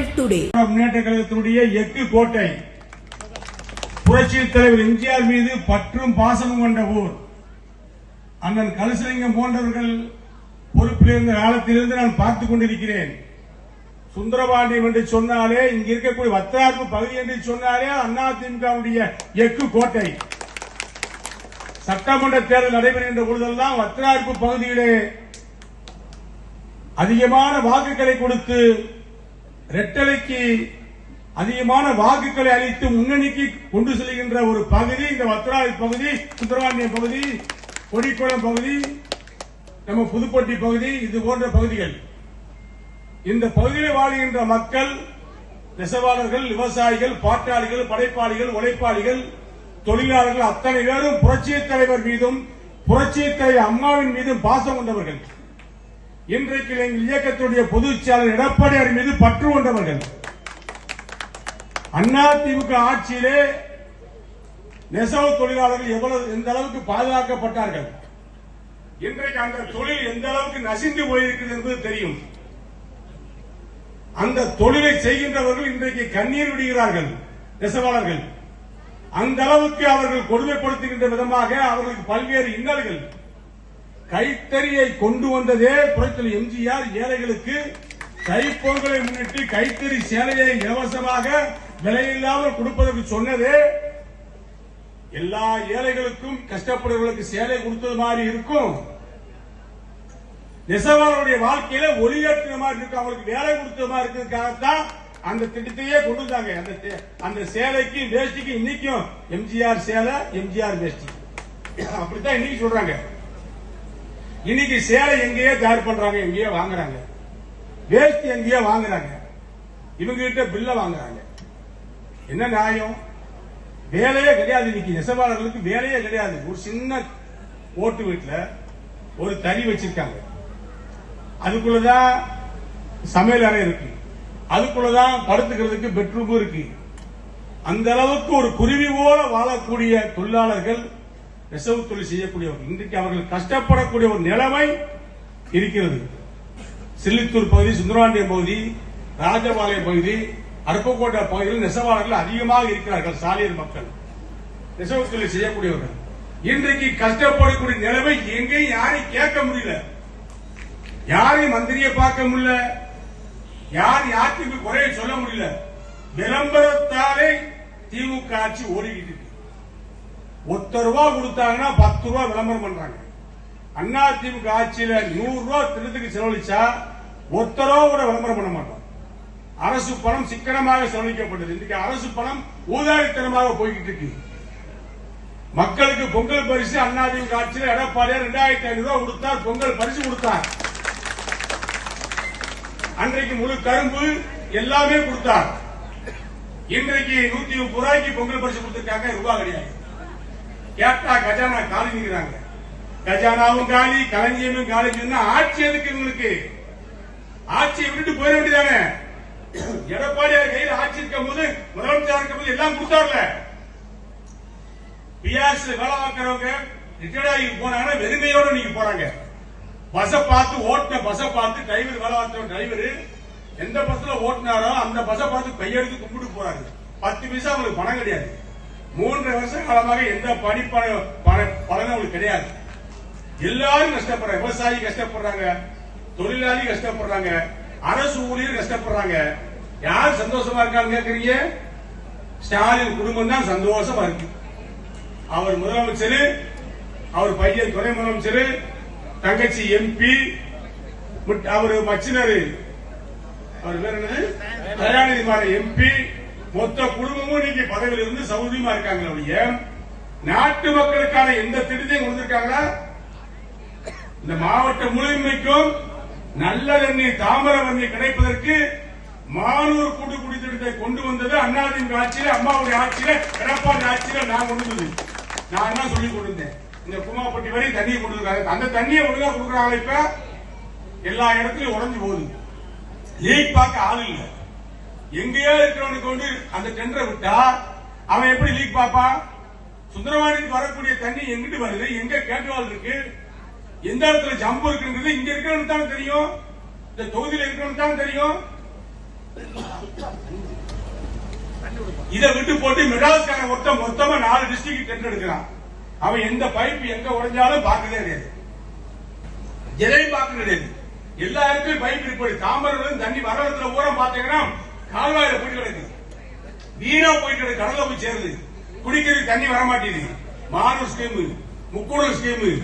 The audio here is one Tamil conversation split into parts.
World டுடே முன்னேற்ற கழகத்தினுடைய எஃகு கோட்டை. புரட்சி தலைவர் எம்ஜிஆர் மீது பற்றும் பாசமும் கொண்ட ஊர். அண்ணன் கலசலிங்கம் போன்றவர்கள் பொறுப்பில் இருந்த காலத்திலிருந்து நான் பார்த்துக் கொண்டிருக்கிறேன். சுந்தரபாண்டியம் என்று சொன்னாலே இங்க இருக்கக்கூடிய வத்தார்பு பகுதி என்று சொன்னாலே அதிமுகவுடைய எக்கு கோட்டை. சட்டமன்ற தேர்தல் நடைபெறுகின்ற பொழுதெல்லாம் வத்திரார்பு பகுதியிலே அதிகமான வாக்குகளை கொடுத்து ரெட்டலைக்கு அதிகமான வாக்குகளை அளித்து முன்னணிக்கு கொண்டு செல்கின்ற ஒரு பகுதி இந்த வத்ராவி பகுதி சுந்தரவாண்டியம் பகுதி கொடிக்குளம் பகுதி நம்ம புதுப்பட்டி பகுதி இது போன்ற பகுதிகள். இந்த பகுதியில் வாழ்கின்ற மக்கள் நெசவாளர்கள் விவசாயிகள் பாட்டாளிகள் படைப்பாளிகள் உழைப்பாளிகள் தொழிலாளர்கள் அத்தனை பேரும் புரட்சியத் தலைவர் மீதும் புரட்சியத் தலைவர் அம்மாவின் மீதும் பாசம் கொண்டவர்கள். இன்றைக்கு எங்கள் இயக்கத்துடைய பொதுச் செயலர் எடப்பாடியார் மீது பற்று கொண்டவர்கள். அதிமுக ஆட்சியிலே நெசவு தொழிலாளர்கள் எவ்வளவு எந்த அளவுக்கு பாதுகாக்கப்பட்டார்கள்? இன்றைக்கு அந்த தொழில் எந்த அளவுக்கு நசிந்து போயிருக்கிறது என்பது தெரியும். அந்த தொழிலை செய்கின்றவர்கள் இன்றைக்கு கண்ணீர் விடுகிறார்கள் நெசவாளர்கள். அந்த அளவுக்கு அவர்கள் கொடுமைப்படுத்துகின்ற விதமாக அவர்களுக்கு பல்வேறு இன்னல்கள் கைத்தறியை கொண்டு வந்ததே புரட்சி எம்ஜிஆர் ஏழைகளுக்கு தைப்பொங்கலை முன்னிட்டு கைத்தறி சேலையை இலவசமாக விலையில்லாமல் கொடுப்பதற்கு சொன்னதே. எல்லா ஏழைகளுக்கும் கஷ்டப்படுறவர்களுக்கு சேலை கொடுத்தது மாதிரி இருக்கும். நெசவாளருடைய வாழ்க்கையில ஒளியேற்றின மாதிரி இருக்கும். அவங்களுக்கு வேலை கொடுத்த மாதிரி இருக்கிறதுக்காகத்தான் அந்த திட்டத்தையே கொண்டு வந்தாங்க. அந்த அந்த சேலைக்கு வேஷ்டிக்கு இன்னைக்கும் எம்ஜிஆர் சேலை எம்ஜிஆர் வேஷ்டி. அப்படித்தான் இன்னைக்கு சொல்றாங்க. இன்னைக்கு சேலை எங்கேயோ தயார் பண்றாங்க எங்கேயோ வாங்குறாங்க. வேஷ்டி எங்கேயோ வாங்குறாங்க. இவங்க கிட்ட பில்ல வாங்குறாங்க. என்ன நியாயம்? வேலையே கிடையாது இன்னைக்கு. நெசவாளர்களுக்கு வேலையே கிடையாது. ஒரு சின்ன ஓட்டு வீட்டில் ஒரு தறி வச்சிருக்காங்க. அதுக்குள்ளதான் சமையல் அறை இருக்கு. அதுக்குள்ளதான் படுத்துக்கிறதுக்கு பெட்ரூமும் இருக்கு. அந்த அளவுக்கு ஒரு குருவி போல வாழக்கூடிய தொழிலாளர்கள் நெசவு தொழில் செய்யக்கூடியவர்கள் இன்றைக்கு அவர்கள் கஷ்டப்படக்கூடிய ஒரு நிலைமை இருக்கிறது. சில்லித்தூர் பகுதி சுந்தரபாண்டியம் பகுதி ராஜபாளையம் பகுதி அருப்புக்கோட்டை பகுதியில் நெசவாளர்கள் அதிகமாக இருக்கிறார்கள் சாலியர் மக்கள். நெசவு தொழில் செய்யக்கூடியவர்கள். இன்றைக்கு கஷ்டப்படக்கூடிய நிலைமை எங்கேயும் யாரையும் கேட்க முடியல. யாரையும் மந்திரியை பார்க்க முடியல. யார் யாருக்கு குறைய சொல்ல முடியல. விளம்பரத்தாலே திமுக ஆட்சி ஓடிக்கிட்டு ஒத்த ரூபா கொடுத்தாங்கன்னா பத்து ரூபா விளம்பரம் பண்றாங்க. அண்ணா திமுக ஆட்சியில நூறு ரூபா திட்டத்துக்கு செலவழிச்சா ஒத்த ரூபா கூட விளம்பரம் பண்ண மாட்டோம். அரசு பணம் சிக்கனமாக செலவழிக்கப்பட்டது இன்னைக்கு அரசு பணம் ஊதாரித்தனமாக போய்கிட்டு இருக்கு. மக்களுக்கு பொங்கல் பரிசு அண்ணா திமுக ஆட்சியில் எடப்பாடியார் ரெண்டாயிரத்தி ஐநூறு ரூபாய் கொடுத்தார் பொங்கல் பரிசு கொடுத்தார். அன்றைக்கு முழு கரும்பு எல்லாமே கொடுத்தார். இன்றைக்கு நூத்தி முப்பது ரூபாய்க்கு பொங்கல் பரிசு கொடுத்திருக்காங்க ரூபாய் கிடையாது. கேட்டா கஜானா காலி நிக்கிறாங்க. கஜானாவும் காலி களஞ்சியமும் காலி சொன்னா ஆட்சி எதுக்கு உங்களுக்கு ஆட்சியை விட்டுட்டு போயிட வேண்டியதானே? எடப்பாடியார் கையில் ஆட்சி இருக்கும் போது முதலமைச்சர் இருக்கும் போது எல்லாம் கொடுத்தாருல. பிஆர்எஸ் வேலை பார்க்கறவங்க ரிட்டையர்ட் ஆகி போனாங்கன்னா வெறுமையோட நீங்க போறாங்க. பஸ்ஸை பார்த்து ஓட்டின பஸ்ஸை பார்த்து டிரைவர் வேலை பார்த்த டிரைவர் எந்த பஸ்ல ஓட்டினாரோ அந்த பஸ்ஸை பார்த்து கையெடுத்து கும்பிட்டு போறாரு. பத்து பைசா அவங்களுக்கு பணம் கிடையாது. மூன்று வருஷ காலமாக எந்த பணி பலனும் அவங்களுக்கு கிடையாது. எல்லாரும் கஷ்டப்படுறாங்க. விவசாயி கஷ்டப்படுறாங்க. தொழிலாளி கஷ்டப்படுறாங்க. அரசு ஊழியர் கஷ்டப்படுறாங்க. யார் சந்தோஷமா இருக்கான்னு கேக்குறீங்க? ஸ்டாலின் குடும்பம் தான் சந்தோஷமா இருக்கு. அவர் முதலமைச்சர் அவர் பையன் துணை முதலமைச்சர் தங்கச்சி எம்பி அவர் மச்சினர். அவர் பேர் என்னது? தயாநிதி மாறன் எம்பி. மொத்த குடும்பமும் இன்னைக்கு பதவியில் இருந்து சௌரியமா இருக்காங்க ஒழிய நாட்டு மக்களுக்கான எந்த திட்டத்தையும் கொடுத்திருக்காங்களா? இந்த மாவட்டம் முழுமைக்கும் நல்ல தண்ணீர் தாமிரபரணி கிடைப்பதற்கு மானூர் கூட்டு குடித்திட்டத்தை கொண்டு வந்தது அண்ணாதிமுக ஆட்சியில அம்மாவுடைய ஆட்சியில எடப்பாடி ஆட்சியில நான் கொண்டு வந்தது. நான் தான் சொல்லி கொடுத்தேன் இந்த குமாப்பட்டி வரை தண்ணியை கொடுத்துருக்காங்க அந்த தண்ணியை ஒழுங்கா கொடுக்குறாங்க இப்ப எல்லா இடத்துலயும் உடைஞ்சு போகுது. லீக் பார்க்க ஆள் இல்லை. எங்கேயோ இருக்கிறவனுக்கு கொண்டு அந்த டெண்டரை விட்டா அவன் எப்படி லீக் பார்ப்பான் சுந்தரவாணிக்கு வரக்கூடிய தண்ணி எங்கிட்டு வருது? எங்க கேட்டுவால் இருக்கு? எந்த இடத்துல ஜம்பு இருக்குன்றது இங்க இருக்கிறவனுக்கு தான் தெரியும். இந்த தொகுதியில் இருக்கிறவனுக்கு தான் தெரியும். இதை விட்டு போட்டு மெட்ராஸ்கார மொத்தம் மொத்தமா நாலு டிஸ்ட்ரிக்ட் டெண்டர் எடுக்கிறான். அவன் எந்த பைப் எங்க உடைஞ்சாலும் பார்க்கவே கிடையாது. எதையும் பார்க்க கிடையாது. எல்லா பைப் இருக்கு. தாம்பரம் தண்ணி வரவத்துல ஊரம் பாத்தீங்கன்னா கால்வாயில போயிட்டு கிடக்கு. வீணா போயிட்டு கிடக்கு. கடல்ல போய் சேருது. குடிக்கிறதுக்கு தண்ணி வர மாட்டேங்குது. மானூர் ஸ்கீம் முக்கூடல் ஸ்கீம்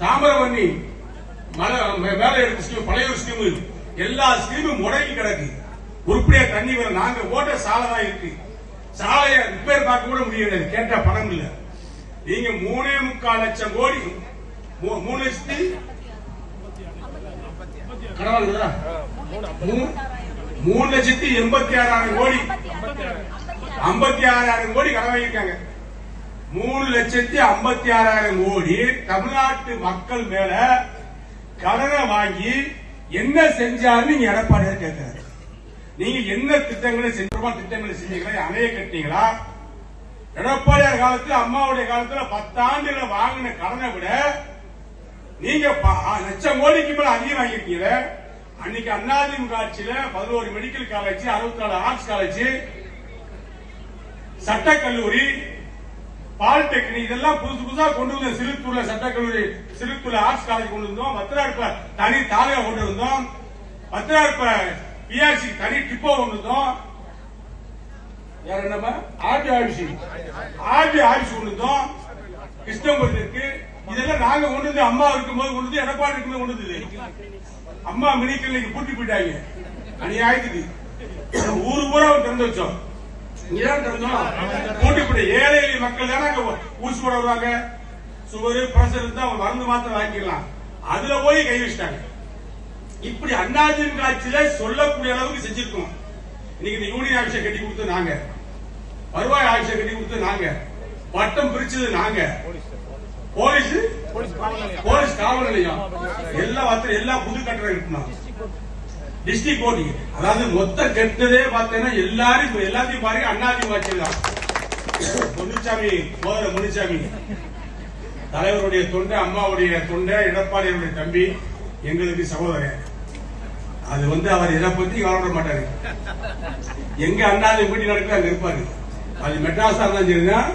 தாமிரபரணி மலை மே- மேல எடுத்த ஸ்கீம் பழையூர் ஸ்கீம் எல்லா ஸ்கீமும் முடங்கி கிடக்கு. உருப்படியா தண்ணி வர நாங்க ஓட்ட சாலை தான் இருக்கு. சாலையை ரிப்பேர் பார்க்க கூட முடியாது கேட்டா பணம் இல்ல. நீங்க மூணே முக்கால் லட்சம் கோடி மூ- மூணு லட்சத்தி கடவுள் மூணு லட்சத்தி எண்பத்தி ஆறாயிரம் கோடி. ஐம்பத்தி ஆறாயிரம் கோடி கடன் வாங்கியிருக்காங்க. மூணு லட்சத்தி ஐம்பத்தி ஆறாயிரம் கோடி தமிழ்நாட்டு மக்கள் மேல கடனை வாங்கி என்ன செஞ்சாருன்னு நீங்க எடப்பாடி கேட்கிறாரு. நீங்க என்ன திட்டங்களை செஞ்சோமா திட்டங்களை செஞ்சீங்களா? அணைய கட்டினீங்களா? எடப்பாடியார் காலத்துல அம்மாவுடைய காலத்துல பத்தாண்டுல வாங்கின கடனை விட நீங்க லட்சம் கோடிக்கு மேல அதிகம் வாங்கியிருக்கீங்க அன்னைக்கு அண்ணாதிமுக ஆட்சியில பதினோரு மெடிக்கல் காலேஜ் அறுபத்தி நாலு ஆர்ட்ஸ் காலேஜ் சட்டக்கல்லூரி பாலிடெக்னிக் இதெல்லாம் புதுசு புதுசா கொண்டு வந்தோம் சிறுத்தூர்ல சட்டக்கல்லூரி சிறுத்தூர்ல ஆர்ட்ஸ் காலேஜ் கொண்டு வந்தோம். பத்திரார்ப்ப தனி தாலையா கொண்டு வந்தோம். பத்திரார்ப்ப பிஆர்சி தனி டிப்போ கொண்டு வந்தோம். வேற என்னப்பா ஆர்டி ஆபீஸ். ஆர்டி ஆபீஸ் கொண்டு வந்தோம். கிருஷ்ணபுரத்துக்கு இதெல்லாம் நாங்க கொண்டு வந்து அம்மா இருக்கும்போது கொண்டு வந்து எடப்பாடி இருக்கும்போது கொண்டு வந்தது. அம்மா மினி கிளினிக் பூட்டி போயிட்டாங்க. அநியாயத்துக்கு. ஊரு பூரா திறந்து வச்சோம் இங்கதான் திறந்தோம். பூட்டி போட்டு ஏழை எளிய மக்கள் தானே அங்க ஊசி போட வருவாங்க? சுவர் பிரஷர் இருந்தா அவங்க மருந்து மாத்திரம் வாங்கிக்கலாம். அதுல போய் கை வச்சிட்டாங்க. இப்படி அண்ணாதிமுக ஆட்சியில சொல்லக்கூடிய அளவுக்கு செஞ்சிருக்கோம். இன்னைக்கு இந்த யூனியன் ஆபீஸை கட்டி கொடுத்து நாங்க. வருவாய் ஆபீஸை கட்டி கொடுத்து நாங்க. பட்டம் பிரிச்சது நாங்க. போலீஸ்? போலீஸ் காவல் நிலையம் எல்லா வத்திர எல்லா புது கட்டடம் இருக்கணும் டிஸ்ட்ரிக்ட் கோர்ட் அதாவது மொத்த கெட்டதே பார்த்தீங்கன்னா எல்லாரும் எல்லாத்தையும் பாருங்க அண்ணாதிமுக தான் முனுசாமி முதல்ல முனுசாமி தலைவருடைய தொண்டை அம்மாவுடைய தொண்டை எடப்பாடியுடைய தம்பி எங்களுக்கு சகோதரன். அது வந்து அவர் எதை பத்தி கவலைப்பட மாட்டாரு. எங்க அண்ணாதி மீட்டிங் நடக்குது அங்க இருப்பாரு. அது மெட்ராஸா இருந்தாலும் சரிதான்.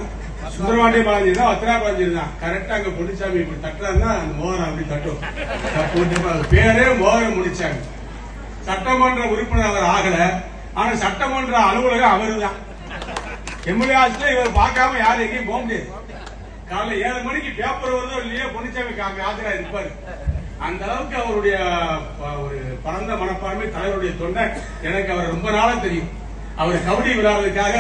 சுந்தரவாண்டிய பாலாஜி தான் அத்திரா பாலாஜி தான். கரெக்டா அங்க பொன்னிச்சாமி இப்படி தட்டுறாருன்னா அந்த மோகரம் அப்படி தட்டும். பேரே மோகரம் முடிச்சாங்க சட்டமன்ற உறுப்பினர் அவர் ஆகல. ஆனா சட்டமன்ற அலுவலகம் அவருதான். எம்எல்ஏ ஆட்சியில இவர் பார்க்காம யாரும் எங்கேயும் போக முடியாது. காலைல ஏழு மணிக்கு பேப்பர் வருதோ இல்லையோ பொன்னிச்சாமி அங்க ஆஜரா இருப்பாரு. அந்த அளவுக்கு அவருடைய ஒரு பரந்த மனப்பான்மை தலைவருடைய தொண்டை எனக்கு அவர் ரொம்ப நாளா தெரியும். அவர் கபடி விளையாடுறதுக்காக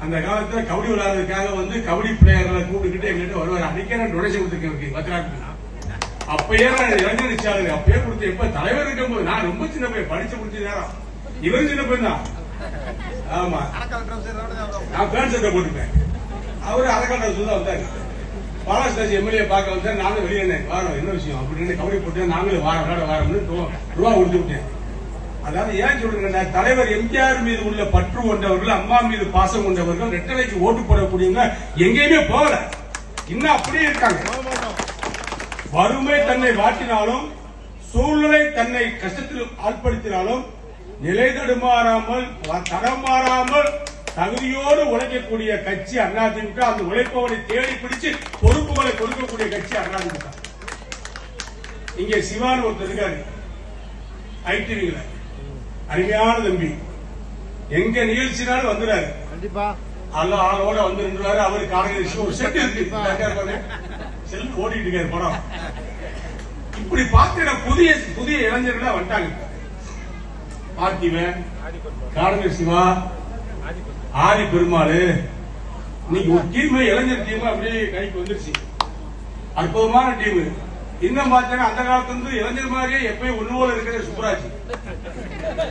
அந்த காலத்துல கபடி விளையாடுறதுக்காக வந்து கபடி பிளேயர்களை கூப்பிட்டுக்கிட்டு எங்கிட்ட வருவார். அன்னைக்கே நான் டொனேஷன் கொடுத்துருக்கேன் பத்திராட்டு அப்பயே நான் இளைஞர் நிச்சாரு அப்பயே கொடுத்து எப்ப தலைவர் இருக்கும்போது நான் ரொம்ப சின்ன பையன் படிச்சு முடிச்ச நேரம் இவரும் சின்ன பையன் தான். ஆமா. நான் பேண்ட் சட்டை போட்டுப்பேன். அவரு அரக்காட்ட சொல்ல வந்தாரு. பாலாஸ்தாஜி எம்எல்ஏ பார்க்க வந்தார். நானும் வெளியே வாரம் என்ன விஷயம்? அப்படின்னு கபடி போட்டு நாங்களும் வாரம் விளையாட வாரம்னு ரூபா கொடுத்து விட்டேன். அதாவது ஏன் சொல்றேன்னா தலைவர் எம்ஜிஆர் மீது உள்ள பற்று கொண்டவர்கள் அம்மா மீது பாசம் கொண்டவர்கள் ரெட்டலைக்கு ஓட்டு போடக்கூடியவங்க எங்கேயுமே போகல. இன்னும் அப்படியே இருக்காங்க. வறுமை தன்னை வாட்டினாலும் சூழ்நிலை தன்னை கஷ்டத்தில் ஆட்படுத்தினாலும் நிலை தடுமாறாமல் வ- தடம் மாறாமல் தகுதியோடு உழைக்கக்கூடிய கட்சி அதிமுக அந்த உழைப்பவனை தேடி பிடிச்சு பொறுப்புகளை கொடுக்கக்கூடிய கட்சி அதிமுக இங்க சிவான் ஒருத்தர் இருக்காரு. ஐடிவில அருமையான தம்பி. எங்க நிகழ்ச்சினாலும் வந்துறாரு. கண்டிப்பா. அல்ல ஆளோட வந்து நின்றாரு அவரு காலையில் ஒரு செட் இருக்கு. செல் ஓடிட்டு இருக்காரு படம். இப்படி பார்த்தீங்கன்னா புதிய புதிய இளைஞர்களா வந்துட்டாங்க. பார்த்திவன் காடங்கர் சிவா ஆதி பெருமாள். இன்னைக்கு ஒரு டீம் இளைஞர் டீம் அப்படியே கைக்கு வந்துருச்சு. அற்புதமான டீம் இன்னும் பார்த்தீங்கன்னா அந்த காலத்துல இருந்து இளைஞர் மாதிரியே எப்பயும் ஒண்ணு போல இருக்கிற சுப்ராஜ்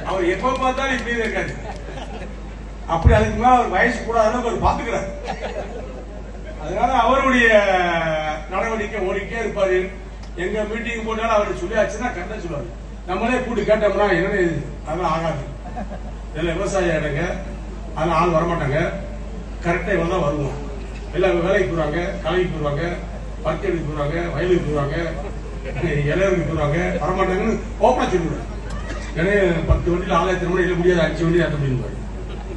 அவர் எப்ப பார்த்தாலும் இப்படி இருக்காரு. அப்படி அதுக்கு மேல அவர் வயசு கூடாதுன்னு அவர் பாத்துக்கிறார் அதனால அவருடைய நடவடிக்கை ஓடிக்கிட்டே இருப்பாரு. எங்க மீட்டிங் போட்டாலும் அவர் சொல்லியாச்சுன்னா கண்ட சொல்லுவாரு. நம்மளே கூட்டு கேட்டோம்னா என்ன இது அதெல்லாம் ஆகாது. இதெல்லாம் விவசாய இடங்க அதெல்லாம் ஆள் வரமாட்டாங்க. கரெக்டா இவங்க தான் வருவோம் எல்லாம் வேலைக்கு போடுவாங்க கலைக்கு போடுவாங்க பருத்தி எடுக்க போடுவாங்க வயலுக்கு போடுவாங்க இலையருக்கு போடுவாங்க வரமாட்டாங்கன்னு ஓப்பனா சொல்லுவாங்க ஏன்னா பத்து வண்டியில் ஆலயத்தின் மணி எழுத முடியாது அஞ்சு வண்டி அது அப்படின்னு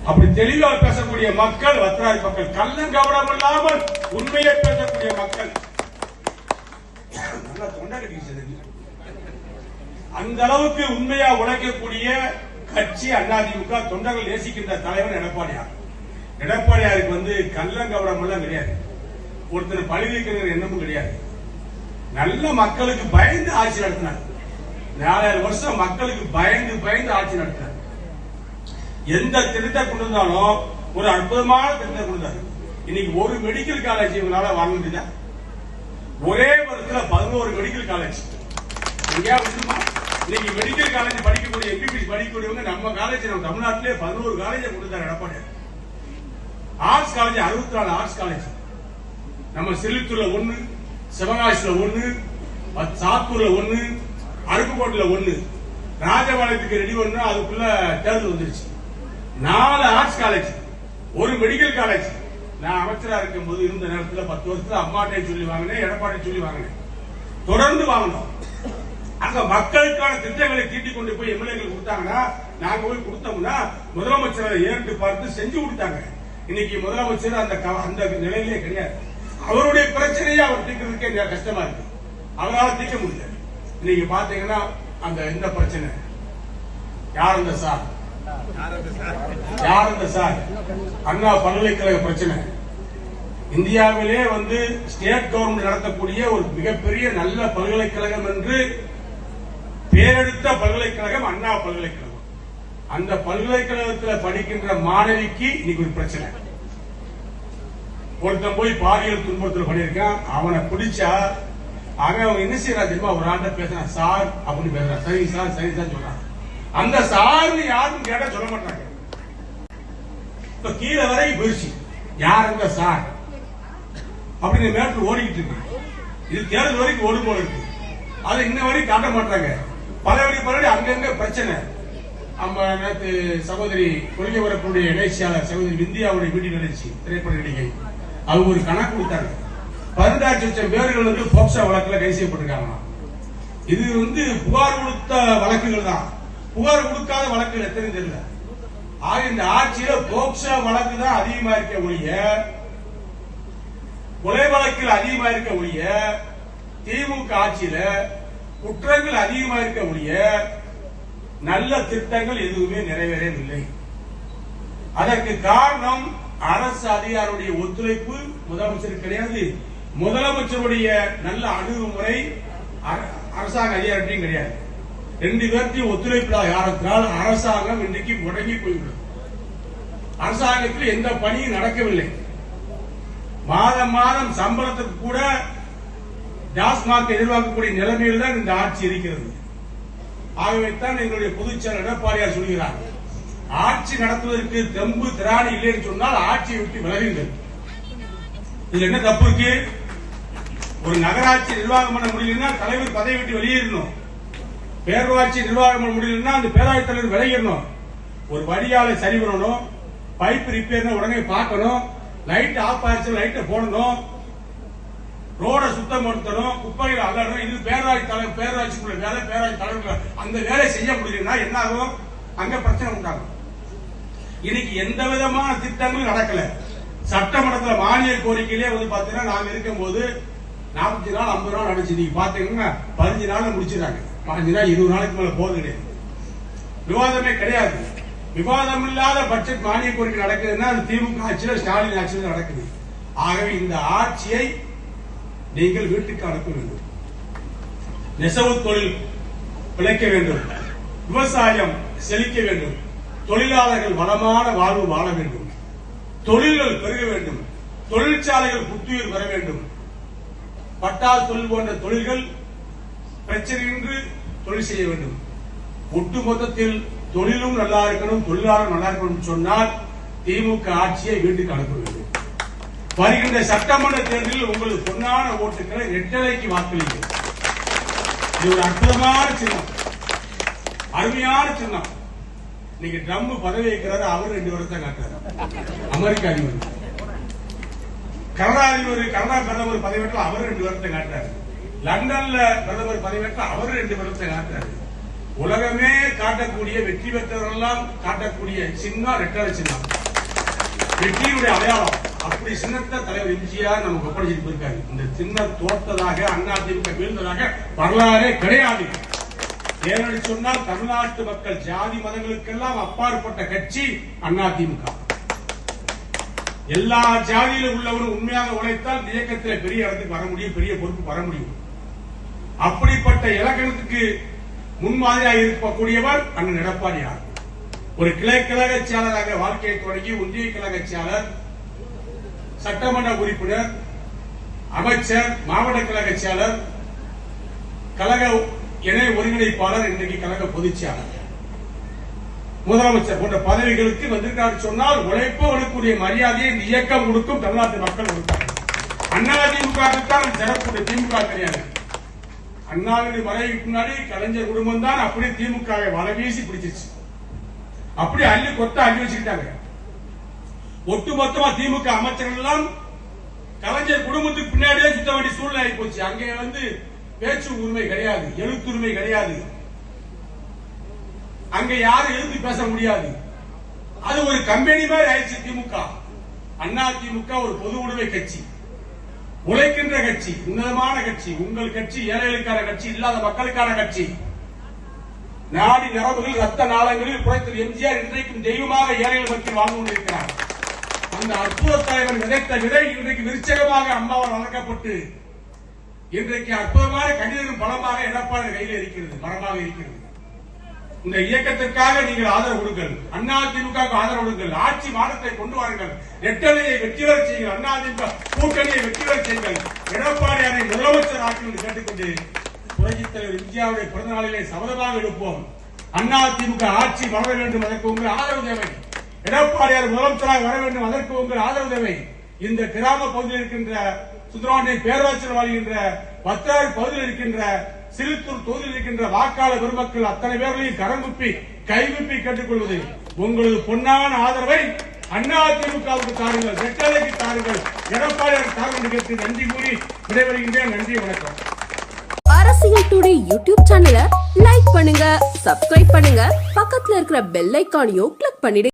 அப்படி தெளிவா பேசக்கூடிய மக்கள் வத்ராதி மக்கள் கள்ளம் கவனம் இல்லாமல் உண்மையை பேசக்கூடிய மக்கள். நல்லா தொண்டை அந்த அளவுக்கு உண்மையா உழைக்கக்கூடிய கட்சி அதிமுக தொண்டர்கள் நேசிக்கின்ற தலைவர் எடப்பாடியார். எடப்பாடியாருக்கு வந்து கள்ளங்கவடம் எல்லாம் கிடையாது. ஒருத்தர் பழி வைக்கிற எண்ணமும் கிடையாது. நல்ல மக்களுக்கு பயந்து ஆட்சி நடத்தினார். நாலாயிரம் வருஷம் மக்களுக்கு பயந்து பயந்து ஆட்சி நடத்தினார். எந்த திட்டத்தை கொண்டு வந்தாலும் ஒரு அற்புதமான திட்டத்தை கொண்டு இன்னைக்கு ஒரு மெடிக்கல் காலேஜ் இவங்களால வாங்க முடியல. ஒரே வருஷத்துல பதினோரு மெடிக்கல் காலேஜ் இன்னைக்கு மெடிக்கல் காலேஜ் படிக்கக்கூடிய எம்பிபிஎஸ் படிக்கக்கூடியவங்க நம்ம காலேஜ் நம்ம தமிழ்நாட்டிலே பதினோரு காலேஜ் கொடுத்தாரு எடப்பாடி. ஆர்ட்ஸ் காலேஜ் அறுபத்தி நாலு ஆர்ட்ஸ் காலேஜ் நம்ம செல்லித்தூர்ல ஒண்ணு சிவகாசியில ஒண்ணு சாத்தூர்ல ஒண்ணு அருப்புக்கோட்டையில ஒண்ணு ராஜபாளையத்துக்கு ரெடி பண்ணா அதுக்குள்ள தேர்தல் வந்துருச்சு. நாலு ஆர்ட்ஸ் காலேஜ் ஒரு மெடிக்கல் காலேஜ் நான் அமைச்சரா இருக்கும் போது இருந்த நேரத்துல பத்து வருஷத்துல அம்மாட்டை சொல்லி வாங்கினேன் எடப்பாடி சொல்லி வாங்கினேன். தொடர்ந்து வாங்கினோம். அங்க மக்களுக்கான திட்டங்களை தீட்டி கொண்டு போய் எம்எல்ஏக்கள் கொடுத்தாங்கன்னா நாங்க போய் கொடுத்தோம்னா முதலமைச்சரை ஏறிட்டு பார்த்து செஞ்சு கொடுத்தாங்க. இன்னைக்கு முதலமைச்சர் அந்த க- அந்த நிலையிலே கிடையாது. அவருடைய பிரச்சனையை அவர் தீர்க்கிறதுக்கே கஷ்டமா இருக்கு. அவரால தீர்க்க முடியல. இன்னைக்கு பாத்தீங்கன்னா அந்த இந்த பிரச்சனை? யார் அந்த சார்? யார் அந்த சார்? அண்ணா பல்கலைக்கழக பிரச்சனை. இந்தியாவிலே வந்து ஸ்டேட் கவர்மெண்ட் நடத்தக்கூடிய ஒரு மிகப்பெரிய நல்ல பல்கலைக்கழகம் என்று பேரெடுத்த பல்கலைக்கழகம் அண்ணா பல்கலைக்கழகம். அந்த பல்கலைக்கழகத்தில் படிக்கின்ற மாணவிக்கு இன்னைக்கு ஒரு பிரச்சனை. ஒருத்தன் போய் பாலியல் துன்பத்தில் பண்ணியிருக்கான். அவனை பிடிச்சா அவன் அவன் என்ன செய்யறான் தெரியுமா? ஒரு ஆண்ட பேசுறான் சார் அப்படின்னு பேசுறான் சரி சார் சரி சார் சொல்றான் அந்த சார்னு யாரும் கேட்டா சொல்ல மாட்டாங்க. இப்ப கீழே வரைக்கும் போயிடுச்சு. யார் இந்த சார்? அப்படின்னு மேட்டர் ஓடிக்கிட்டு இருக்கு. இது தேர்தல் வரைக்கும் ஓடும் போல இருக்கு. அதை இன்ன வரைக்கும் காட்ட மாட்டாங்க. பல வழி பல வழி அங்கங்க பிரச்சனை. நம்ம நேற்று சகோதரி கொள்கை வரக்கூடிய இணைச்சியாளர் சகோதரி விந்தியாவுடைய வீட்டில் நிகழ்ச்சி திரைப்பட நடிகை. அவங்க ஒரு கணக்கு கொடுத்தாங்க. பதினெட்டாயிரம் லட்சம் பேர்கள் வந்து போக்சா வழக்குல கைது செய்யப்பட்டிருக்காங்க இது வந்து புகார் கொடுத்த வழக்குகள் தான். புகார் கொடுக்காத வழக்குகள் எத்தனை தெரியல. ஆக இந்த ஆட்சியில போக்சா வழக்கு தான் அதிகமா இருக்க ஒழிய கொலை வழக்கில் அதிகமா இருக்க ஒழிய திமுக ஆட்சியில குற்றங்கள் அதிகமா இருக்க ஒழிய நல்ல திட்டங்கள் எதுவுமே நிறைவேறவில்லை. அதற்கு காரணம் அரசு அதிகாரியுடைய ஒத்துழைப்பு. முதலமைச்சர் கிடையாது. முதலமைச்சருடைய நல்ல அணுகுமுறை அர- அரசாங்க அதிகாரத்தையும் கிடையாது. ரெண்டு பேர்த்தையும் ஒத்துழைப்பில்லாத காரணத்தினால் அரசாங்கம் இன்றைக்கு முடங்கி போய்விடும். அரசாங்கத்தில் எந்த பணியும் நடக்கவில்லை. மாதம் மாதம் சம்பளத்துக்கு கூட டாஸ்மாக் எதிர்பார்க்கக்கூடிய நிலைமையில் தான் இந்த ஆட்சி இருக்கிறது. ஆகவே தான் எங்களுடைய பொதுச்செயலர் எடப்பாடியார் சொல்கிறார் ஆட்சி நடத்துவதற்கு தெம்பு திராணி இல்லைன்னு சொன்னால் ஆட்சியை விட்டு விலகுங்கள். இதுல என்ன தப்பு இருக்கு? ஒரு நகராட்சி நிர்வாகம் பண்ண முடியலன்னா தலைவர் பதவி விட்டு வெளியேறணும். பேரூராட்சி நிர்வாகம் பண்ண முடியலன்னா அந்த பேராட்சி தலைவர் விளையிடணும் ஒரு வடியாலை சரி பண்ணணும். பைப் ரிப்பேர்னு உடனே பார்க்கணும். லைட் ஆஃப் ஆயிடுச்சு லைட்டை போடணும். ரோட சுத்தப்படுத்தணும். குப்பைகள் அகற்றணும். இது பேராட்சி தலைவர் பேராட்சிக்குள்ள வேலை பேராட்சி தலைவர் அந்த வேலை செய்ய முடியலன்னா என்ன ஆகும் அங்க பிரச்சனை உண்டாகும். இன்னைக்கு எந்த விதமான திட்டங்களும் நடக்கல. சட்டமன்றத்தில் மானிய கோரிக்கையிலே வந்து பாத்தீங்கன்னா நாங்க இருக்கும்போது நாற்பத்தி நாள் ஐம்பது நாள் அடைச்சு நீங்க பாத்தீங்கன்னா பதினஞ்சு நாள்ல முடிச்சிடறாங்க. பதினஞ்சு நாள் இருபது நாளைக்கு மேல போகுது கிடையாது. விவாதமே கிடையாது. விவாதம் இல்லாத பட்ஜெட் மானிய கோரிக்கை நடக்குதுன்னா அது திமுக ஆட்சியில ஸ்டாலின் ஆட்சியில் நடக்குது. ஆகவே இந்த ஆட்சியை நீங்கள் வீட்டுக்கு அனுப்ப வேண்டும். நெசவு தொழில் பிழைக்க வேண்டும். விவசாயம் செழிக்க வேண்டும். தொழிலாளர்கள் வளமான வாழ்வு வாழ வேண்டும். தொழில்கள் பெருக வேண்டும். தொழிற்சாலைகள் புத்துயிர் பெற வேண்டும். பட்டால் தொழில் போன்ற தொழில்கள் பிரச்சனையின்றி தொழில் செய்ய வேண்டும். ஒட்டுமொத்தத்தில் தொழிலும் நல்லா இருக்கணும் தொழிலாளரும் நல்லா இருக்கணும் சொன்னால் திமுக ஆட்சியை வீட்டுக்கு அனுப்ப வேண்டும். வருகின்ற சட்டமன்ற தேர்தலில் உங்களுக்கு பொன்னான ஓட்டுகளை ரெட்டலைக்கு வாக்களிங்க. இது ஒரு அற்புதமான சின்னம். அருமையான சின்னம். நீங்க ட்ரம்ப் பதவி வைக்கிறாரு அவர் ரெண்டு வருஷம் காட்டுறாரு. அமெரிக்க அதிபர். கனடா அதிபர் கனடா பிரதமர் பதவியேற்ற அவர் ரெண்டு வருஷத்தை காட்டுறாரு. லண்டன்ல பிரதமர் பதவியேற்ற அவர் ரெண்டு வருஷத்தை காட்டுறாரு. உலகமே காட்டக்கூடிய வெற்றி பெற்றவரெல்லாம் காட்டக்கூடிய சின்னம் ரெட்டலை சின்னம். வெற்றியுடைய அடையாளம். அப்படி சின்னத்தை தலைவர் எம்ஜிஆர் நமக்கு ஒப்படைச்சிட்டு போயிருக்காரு. இந்த சின்னம் தோற்றதாக அதிமுக வீழ்ந்ததாக வரலாறே கிடையாது. ஏனென்று சொன்னால் தமிழ்நாட்டு மக்கள் ஜாதி மதங்களுக்கெல்லாம் அப்பாற்பட்ட கட்சி அதிமுக எல்லா ஜாதியிலும் உள்ளவரும் உண்மையாக உழைத்தால் இந்த இயக்கத்தில் பெரிய இடத்துக்கு வர முடியும் பெரிய பொறுப்பு வர முடியும். அப்படிப்பட்ட இலக்கணத்துக்கு முன்மாதிரியாக இருக்கக்கூடியவர் அண்ணன் எடப்பாடியார் ஒரு கிளை கழக செயலராக வாழ்க்கையை தொடங்கி ஒன்றிய கழக செயலர் சட்டமன்ற உறுப்பினர் அமைச்சர் மாவட்ட கழக செயலர் கழக இணை ஒருங்கிணைப்பாளர் இன்றைக்கு கழக பொதுச் செயலர் முதலமைச்சர் போன்ற பதவிகளுக்கு வந்திருக்காரு சொன்னால் உழைப்பவனுக்குரிய மரியாதையை இந்த இயக்கம் கொடுக்கும் தமிழ்நாட்டு மக்கள் கொடுத்தார் அண்ணா திமுக தான் சிறப்பு திமுக கிடையாது அண்ணாவின் மறைவுக்கு முன்னாடி கலைஞர் குடும்பம் தான் அப்படியே திமுக வை வலை வீசி பிடிச்சிச்சு அப்படி அள்ளி கொத்த அள்ளி வச்சுக்கிட்டாங்க. ஒட்டுமொத்தமா திமுக அமைச்சர்கள் எல்லாம் கலைஞர் குடும்பத்துக்கு பின்னாடியே சுத்த வேண்டிய சூழ்நிலை போச்சு. அங்கே வந்து பேச்சு உரிமை கிடையாது எழுத்துரிமை கிடையாது. அங்க யாரும் எழுந்து பேச முடியாது. அது ஒரு கம்பெனி மாதிரி ஆயிடுச்சு திமுக. அண்ணா திமுக ஒரு பொது உடைமை கட்சி. உழைக்கின்ற கட்சி உன்னதமான கட்சி உங்கள் கட்சி ஏழைகளுக்கான கட்சி இல்லாத மக்களுக்கான கட்சி. நாடி நரம்புகள் ரத்த நாளங்களில் புழைத்தது. எம்ஜிஆர் இன்றைக்கும் தெய்வமாக ஏழைகள் மத்தியில் வாழ்ந்து கொண்டிருக்கிறார். அந்த அற்புத தலைவர் விதைத்த விதை இன்றைக்கு விருச்சகமாக அம்மாவால் வளர்க்கப்பட்டு இன்றைக்கு அற்புதமான கடிதம் பலமாக எடப்பாடி கையில் இருக்கிறது மரமாக இருக்கிறது. இந்த இயக்கத்திற்காக நீங்கள் ஆதரவு கொடுங்கள். அண்ணா திமுக ஆதரவு கொடுங்கள். ஆட்சி மாற்றத்தை கொண்டு வாருங்கள். எட்டணையை வெற்றி பெற செய்யுங்கள். அண்ணா திமுக கூட்டணியை வெற்றி பெற செய்யுங்கள் எடப்பாடியாரை முதலமைச்சர் ஆக்கி என்று கேட்டுக்கொண்டு புரட்சித் தலைவர் இந்தியாவுடைய பிறந்த நாளிலே சபதமாக எடுப்போம். அண்ணா திமுக ஆட்சி வளர வேண்டும் அதற்கு உங்கள் ஆதரவு தேவை. எடப்பாடியார் முதலமைச்சராக வர வேண்டும் அதற்கு உங்கள் ஆதரவு தேவை. இந்த கிராம பகுதியில் இருக்கின்ற சுந்தரவாண்டி பேரவாச்சல் வாழ்கின்ற பத்தாறு பகுதியில் இருக்கின்ற சிறுத்தூர் தொகுதியில் இருக்கின்ற வாக்காளர் பெருமக்கள் அத்தனை பேர்களையும் கரங்குப்பி கைகுப்பி கேட்டுக்கொள்வது உங்களது பொன்னான ஆதரவை அண்ணா திமுகவுக்கு தாருங்கள் வெட்டலைக்கு தாருங்கள். எடப்பாடியார் தாருங்கள் நிகழ்ச்சி நன்றி கூறி விடைபெறுகின்றேன். நன்றி வணக்கம். அரசியல் டுடே யூடியூப் சேனலை லைக் பண்ணுங்க சப்ஸ்கிரைப் பண்ணுங்க. பக்கத்துல இருக்கிற பெல் ஐக்கானையும் கிளிக் பண்ணிடுங்க.